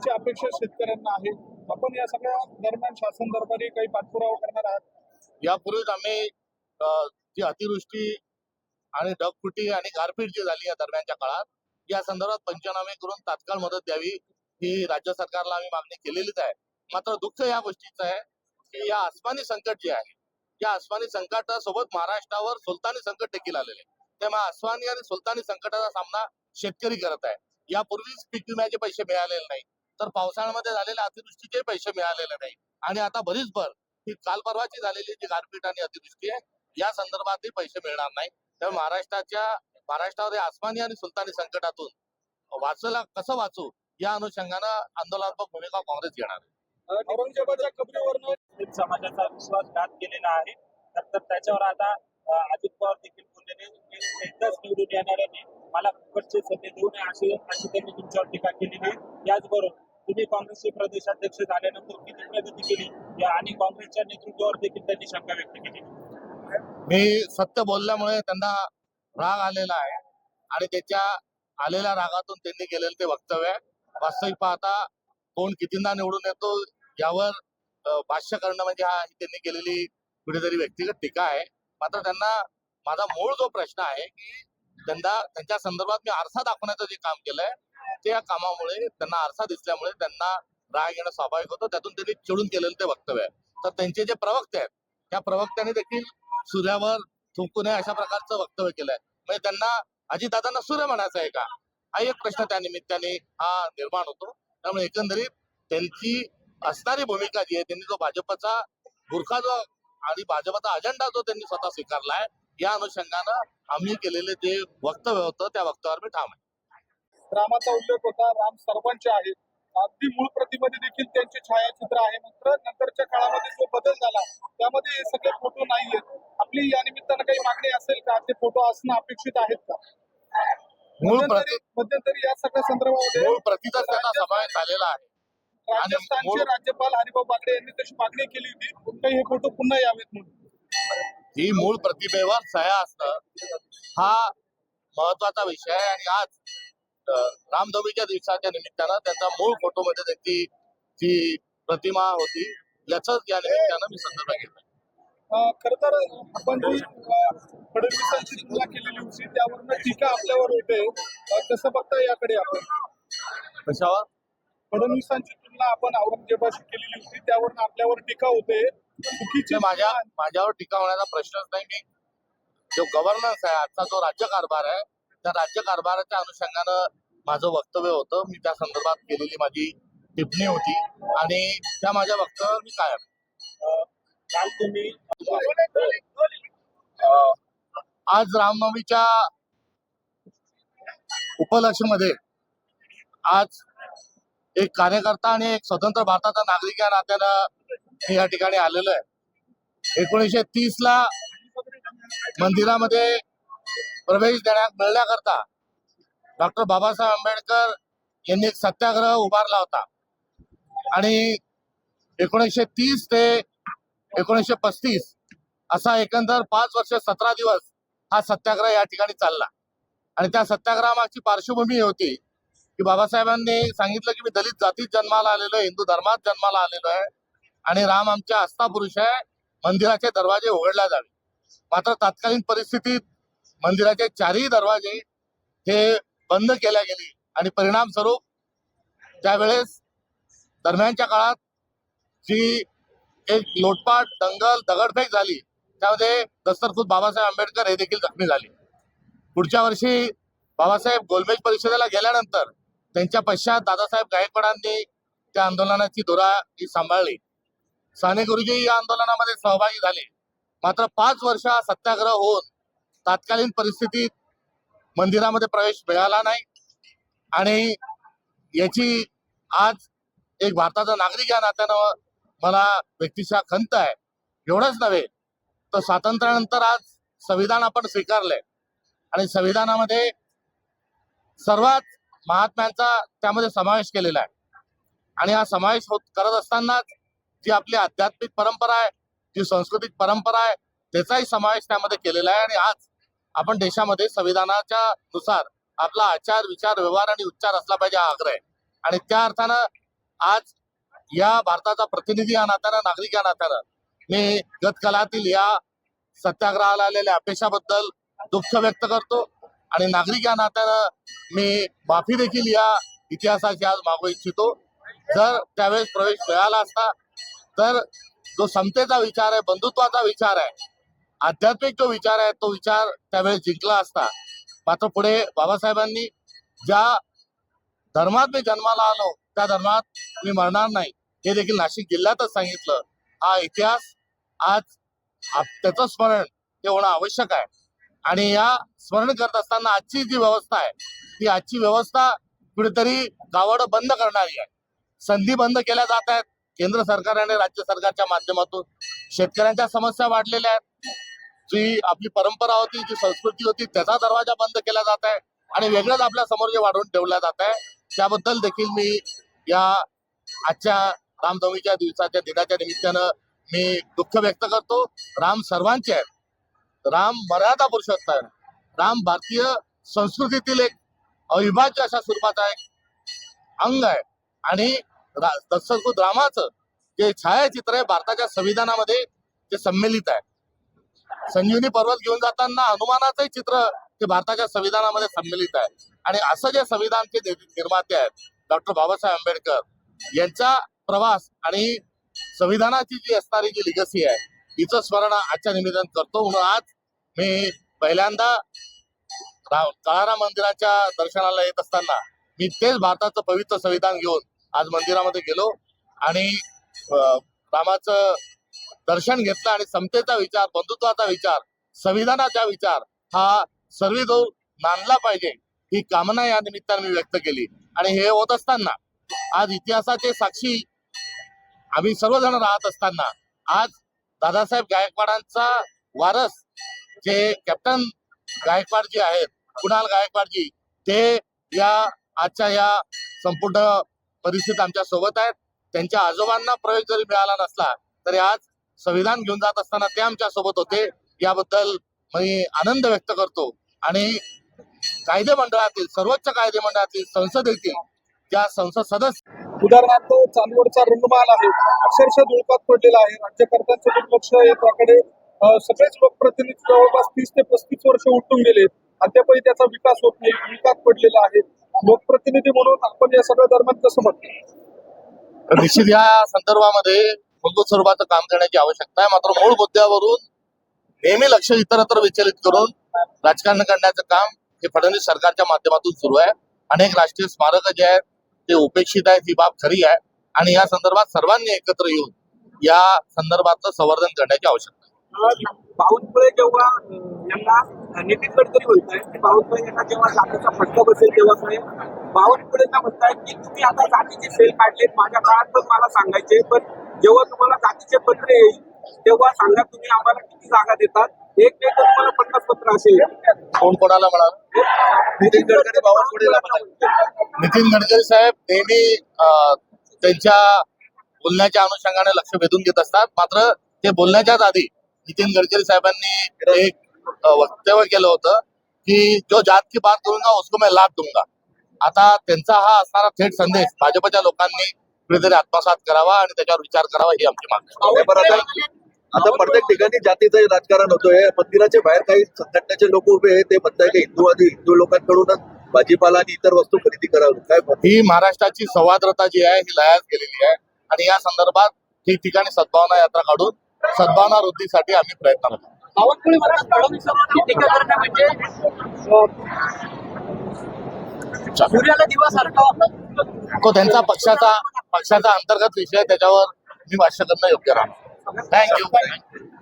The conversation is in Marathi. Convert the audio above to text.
त्यांची अपेक्षा शेतकऱ्यांना आहे आपण या सगळ्या दरम्यान शासन दरबारी काही पाठपुरावा करणार आहात? यापूर्वीच आम्ही जी अतिवृष्टी आणि ढगफुटी आणि गारपीट जी झाली या दरम्यानच्या काळात या संदर्भात पंचनामे करून तात्काळ मदत द्यावी ही राज्य सरकारला आम्ही मागणी केलेलीच आहे. मात्र दुःख या गोष्टीचं आहे की या आसमानी संकट जे आहे या आसमानी संकटासोबत महाराष्ट्रावर सुलतानी संकट देखील आलेले. आहे. त्यामुळे आसमानी आणि सुलतानी संकटाचा सामना शेतकरी करत आहे. यापूर्वीच पीक विम्याचे पैसे मिळालेले नाही तर पावसाळ्यामध्ये झालेल्या अतिवृष्टीचे पैसे मिळालेले नाही. आणि आता बरीच भर ही काल परवाची झालेली जी गारपीट आणि अतिवृष्टी आहे या संदर्भातही पैसे मिळणार नाही. त्यामुळे महाराष्ट्राच्या महाराष्ट्रावर आसमानी आणि सुलतानी संकटातून वाचला कसं वाचू या अनुषंगानं आंदोलनात्मक भूमिका काँग्रेस घेणार आहे. औरंगजेबाच्या कबरीवरनं समाजाचा विश्वासघात केलेला आहे. तर त्याच्यावर आता अजित पवार देखील बोललेले एकदाच निवडून येणाऱ्याने मला फुकटचे सत्य देऊ नये अशी अशी त्यांनी तुमच्यावर टीका केलेली आहे. याचबरोबर तुम्ही काँग्रेसचे प्रदेशाध्यक्ष झाल्यानंतर किती प्रगती केली? आणि काँग्रेसच्या नेतृत्वावर देखील त्यांनी शंका व्यक्त केली. मी सत्य बोलल्यामुळे त्यांना राग आलेला आहे आणि त्याच्या आलेल्या रागातून त्यांनी केलेलं ते वक्तव्य आहे. वास्तविक पाहता कोण कितींदा निवडून येतो यावर भाष्य करणं म्हणजे हा त्यांनी केलेली कुठेतरी व्यक्तिगत टीका आहे. मात्र त्यांना माझा मूळ जो प्रश्न आहे की त्यांना त्यांच्या संदर्भात मी आरसा दाखवण्याचं जे काम केलंय त्या कामामुळे त्यांना आरसा दिसल्यामुळे त्यांना राग येणं स्वाभाविक होतं. त्यातून त्यांनी चिडून केलेलं ते वक्तव्य आहे. तर त्यांचे जे प्रवक्ते आहेत त्या प्रवक्त्याने देखील सूर्यावर थुंकू नये अशा प्रकारचं वक्तव्य केलंय. म्हणजे त्यांना अजितदादांना सूर्य म्हणायचं आहे का? हा एक प्रश्न त्या निमित्ताने हा निर्माण होतो. त्यामुळे एकंदरीत त्यांची असणारी भूमिका जी आहे त्यांनी जो भाजपचा बुरखा जो आणि भाजपचा अजेंडा जो त्यांनी स्वतः स्वीकारलाय या अनुषंगानं आम्ही केलेले जे वक्तव्य होतं त्या वक्तव्यावर मी ठाम आहे. रामाचा उल्लेख होता राम सर्वांचे आहेत. अगदी मूळ प्रतिमध्ये देखील त्यांचे छायाचित्र आहे मात्र नंतरच्या काळामध्ये जो बदल झाला त्यामध्ये हे सगळे फोटो नाहीयेत. आपली या निमित्तानं काही मागणी असेल का? ते फोटो असणं अपेक्षित आहेत का? मूळ मध्यंतरी या सगळ्या संदर्भामध्ये मूळ प्रतीचाच त्यांना समावेश झालेला आहे. राजस्थानचे राज्यपाल हरिभाऊ बागडे यांनी तशी मागणी केली होती. काही हे फोटो पुन्हा यावेत म्हणून. ही मूळ प्रतिमेवर सह्या असणं हा महत्त्वाचा विषय आहे आणि आज रामनवमीच्या दिवसाच्या निमित्तानं त्यांचा मूळ फोटोमध्ये त्यांची जी प्रतिमा होती याच या निमित्तानं मी संदर्भ घेतला. खर तर आपण जी फडणवीसांची तुलना केलेली होती त्यावरनं टीका आपल्यावर होते. कसं बघता याकडे आपण? कशावर? फडणवीसांची तुलना आपण औरंगजेबाशी केलेली होती त्यावरनं आपल्यावर टीका होते. चुकीची ते माझ्या माझ्यावर टीका होण्याचा प्रश्नच नाही मी जो गव्हर्नन्स आहे आजचा जो राज्य कारभार आहे त्या राज्य कारभाराच्या अनुषंगानं माझं वक्तव्य होतं. मी त्या संदर्भात केलेली माझी टिप्पणी होती आणि त्या माझ्या वक्तव्यावर मी कायम काल तुम्ही आज रामनवमीच्या उपलक्ष्मीमध्ये आज एक कार्यकर्ता आणि एक स्वतंत्र भारताचा नागरिक या नात्यानं या ठिकाणी आलेलं आहे. एकोणीसशे तीस ला मंदिरामध्ये प्रवेश देण्या मिळण्याकरता डॉक्टर बाबासाहेब आंबेडकर यांनी एक सत्याग्रह उभारला होता. आणि एकोणीसशे तीस ते एकोणीसशे पस्तीस असा एकंदर पाच वर्ष सतरा दिवस हा सत्याग्रह या ठिकाणी चालला. आणि त्या सत्याग्रहामागची पार्श्वभूमी होती की बाबासाहेबांनी सांगितलं की मी दलित जातीत जन्माला आलेलो आहे हिंदू धर्मात जन्माला आलेलो आहे आणि राम आमच्या आस्था पुरुष आहे मंदिराचे दरवाजे उघडल्या जावे. मात्र तत्कालीन परिस्थितीत मंदिराचे चारही दरवाजे हे बंद केल्या गेले आणि परिणामस्वरूप त्यावेळेस दरम्यानच्या काळात जी एक लोटपाट दंगल दगडफेक झाली त्यामध्ये दस्तरखुद बाबासाहेब आंबेडकर हे देखील जखमी झाले. पुढच्या वर्षी बाबासाहेब गोलमेज परिषदेला गेल्यानंतर त्यांच्या पश्चात दादासाहेब गायकवाडांनी त्या आंदोलनाची धुरा ही सांभाळली. साने गुरुजी या आंदोलनामध्ये सहभागी झाले. मात्र पाच वर्ष सत्याग्रह होऊन तात्कालीन परिस्थितीत मंदिरामध्ये प्रवेश मिळाला नाही. आणि याची आज एक भारताचा नागरिक या नात्यानं मला व्यक्तिशः खंत आहे. एवढंच नव्हे तर स्वातंत्र्यानंतर आज संविधान आपण स्वीकारलंय. आणि संविधानामध्ये सर्वात महात्म्यांचा त्यामध्ये समावेश केलेला आहे. आणि हा समावेश होत करत असतानाच जी आपली आध्यात्मिक परंपरा आहे जी सांस्कृतिक परंपरा आहे त्याचाही समावेश त्यामध्ये केलेला आहे. आणि आज आपण देशामध्ये संविधानाच्या नुसार आपला आचार विचार व्यवहार आणि उच्चार असला पाहिजे हा आग्रह आहे. आणि त्या अर्थानं आज या भारताचा प्रतिनिधी या नात्यानं नागरिक या नात्यानं मी गतकालातील या सत्याग्रहाला आलेल्या अपेक्षाबद्दल दुःख व्यक्त करतो. आणि नागरिक या नात्यानं मी माफी देखील या इतिहासाची आज मागू इच्छितो. जर त्यावेळेस प्रवेश मिळाला असता तर जो समतेचा विचार आहे बंधुत्वाचा विचार आहे आध्यात्मिक जो विचार आहे तो विचार त्यावेळेस जिंकला असता. मात्र पुढे बाबासाहेबांनी ज्या धर्मात मी जन्माला आलो त्या धर्मात मी मरणार नाही हे देखील नाशिक जिल्ह्यातच सांगितलं. हा इतिहास आज आप- त्याचं स्मरण हे होणं आवश्यक आहे. आणि या स्मरण करत असताना आजची जी व्यवस्था आहे ती आजची व्यवस्था कुठेतरी गावड बंद करणारी आहे. संधी बंद केल्या जात आहेत. केंद्र सरकार आणि राज्य सरकारच्या माध्यमातून शेतकऱ्यांच्या समस्या वाढलेल्या आहेत. जी आपली परंपरा होती जी संस्कृती होती त्याचा दरवाजा बंद केला जात आहे आणि वेगळंच आपल्यासमोर जे वाढवून ठेवलं जात आहे त्याबद्दल देखील मी या आजच्या रामनवमीच्या दिवसाच्या दिनाच्या निमित्तानं मी दुःख व्यक्त करतो. राम सर्वांचे आहेत. राम मर्यादा पुरुषोत्तम राम भारतीय संस्कृतीतील एक अविभाज्य अशा स्वरूपाचा एक अंग आहे. आणि रा- रामाचं जे छायाचित्र आहे भारताच्या संविधानामध्ये ते संमेलित आहे. संजीवनी पर्वत घेऊन जाताना हनुमानाचंही चित्र ते भारताच्या संविधानामध्ये संमेलित आहे. आणि असं जे संविधानचे निर्माते आहेत डॉक्टर बाबासाहेब आंबेडकर यांचा प्रवास आणि संविधानाची जी असणारी जी लिगसी आहे हिचं स्मरण आजच्या निवेदन करतो. म्हणून आज मी पहिल्यांदा रा- काळाराम मंदिराच्या दर्शनाला येत असताना मी तेच भारताचं पवित्र संविधान घेऊन आज मंदिरामध्ये गेलो आणि रामाचं दर्शन घेतलं आणि समतेचा विचार बंधुत्वाचा विचार संविधानाचा विचार हा सर्व नांदला पाहिजे ही कामना या निमित्ताने मी व्यक्त केली. आणि हे होत असताना आज इतिहासाचे साक्षी आम्ही सर्वजण राहत असताना आज दादासाहेब गायकवाडांचा वारस जे कॅप्टन गायकवाडजी आहेत कुणाल गायकवाडजी ते या आजच्या या संपूर्ण परिस्थितीत आमच्यासोबत आहेत. त्यांच्या आजोबांना प्रवेश जरी मिळाला नसला तरी आज संविधान घेऊन जात असताना ते आमच्यासोबत होते. याबद्दल मी आनंद व्यक्त करतो. आणि कायदे मंडळातील सर्वोच्च कायदे मंडळातील संसदेतील ज्या संसद सदस्य उदाहरणार्थ चांदवडचा रंगमाल आहे. अक्षरशः धुळपात पडलेला आहे. राज्यकर्त्यांचं दुर्लक्ष याकडे सगळेच लोकप्रतिनिधी जवळपास तीस ते पस्तीस वर्ष उलटून गेले. अद्यापही त्याचा विकास होत नाही. विकास पडलेला आहे. लोकप्रतिनिधी म्हणून आपण या सगळ्या दरम्यान कसं म्हणतो? निश्चित या संदर्भामध्ये मूलभूत स्वरूपाचं काम करण्याची आवश्यकता आहे. मात्र मूळ मुद्द्यावरून नेहमी लक्ष इतरत्र विचलित करून राजकारण करण्याचं काम हे फडणवीस सरकारच्या माध्यमातून सुरू आहे. अनेक राष्ट्रीय स्मारक जे आहेत ते उपेक्षित आहेत ही बाब खरी आहे. आणि या संदर्भात सर्वांनी एकत्र येऊन या संदर्भातलं संवर्धन करण्याची आवश्यकता आहे. बावनकुळे जेव्हा यांना नितीन गडकरी बोलताय की बावनकुळे यांना जेव्हा जातीचा फटका बसेल तेव्हा साहेब बावनकुळेंना म्हणताय की तुम्ही आता जातीचे सेल काढले माझ्या काळात पण मला सांगायचे पण जेव्हा तुम्हाला जातीचे पत्र येईल तेव्हा सांगा तुम्ही आम्हाला किती जागा देतात. एक नाही तर तुम्हाला पन्नास पत्र असेल. कोण कोणाला म्हणाल? नितीन गडकरी बावनकुळेला म्हणाले. नितीन गडकरी साहेब नेहमी अं, त्यांच्या बोलण्याच्या अनुषंगाने लक्ष वेधून घेत असतात. मात्र ते बोलण्याच्याच आधी नितीन गडकरी साहेबांनी एक अं, वक्तव्य केलं होतं की जो जात की बात करूंगा उसको मैं लाद दूंगा. आता त्यांचा हा असणारा थेट संदेश भाजपच्या लोकांनी कुठेतरी आत्मसात करावा आणि त्याच्यावर विचार करावा ही आमची मागणी आहे. आता प्रत्येक ठिकाणी जातीचं राजकारण होतोय. मंदिराच्या बाहेर काही संघटनेचे लोक उभे आहेत ते म्हणताय की हिंदूवादी हिंदू लोकांकडूनच भाजीपाला आणि इतर वस्तू खरेदी करावी. काय? ही महाराष्ट्राची संवादरता जी आहे ही लयास गेलेली आहे. आणि या संदर्भात ठिकठिकाणी सद्भावना यात्रा काढून सद्भावना वृद्धीसाठी आम्ही प्रयत्न करतो. बावनकुळे टीका करणं म्हणजे सूर्याला तो त्यांचा पक्षाचा पक्षाचा अंतर्गत विषय त्याच्यावर मी भाष्य करणं योग्य राहणार. Thank you.